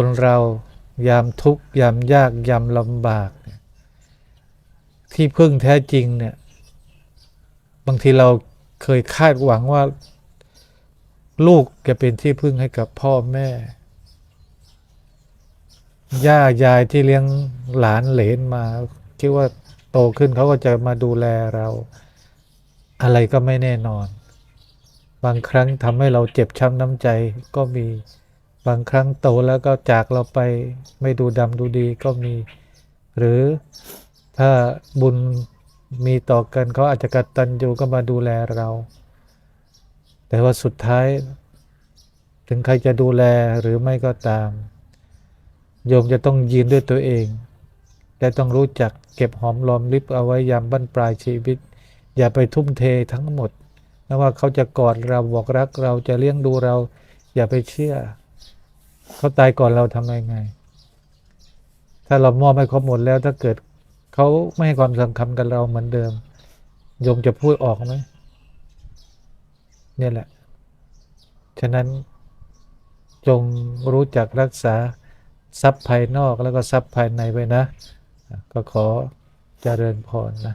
คนเรายามทุกข์ยามยากยามลำบาก ที่พึ่งแท้จริงเนี่ย บางทีเราเคยคาดหวังว่า ลูกจะเป็นที่พึ่งให้กับพ่อแม่ ย่ายายที่เลี้ยงหลานเหลนมา คิดว่าโตขึ้นเขาก็จะมาดูแลเรา อะไรก็ไม่แน่นอน บางครั้งทำให้เราเจ็บช้ำน้ำใจก็มี บางครั้งโตแล้วก็จากเราไปไม่ดูดำดูดีก็มี หรือถ้าบุญมีต่อกันเขาอาจจะกตัญญูก็มาดูแลเรา แต่ว่าสุดท้าย ถึงใครจะดูแลหรือไม่ก็ตาม โยมจะต้องยืนด้วยตัวเองและต้องรู้จักเก็บหอมรอมริบเอาไว้ยามบั้นปลายชีวิต อย่าไปทุ่มเททั้งหมดไม่ว่าเขาจะกอดเราบอกรักเราจะเลี้ยงดูเรา อย่าไปเชื่อ เขาตายก่อนเราทำยังไง ถ้าเรามอบให้เขาหมดแล้วถ้าเกิดเขาไม่ให้ความสำคัญกับเราเหมือนเดิมโยมจะพูดออกไหมเนี่ยแหละ ฉะนั้นจงรู้จักรักษาทรัพย์ภายนอกแล้วก็ทรัพย์ภายในไว้นะ ก็ขอเจริญพรนะ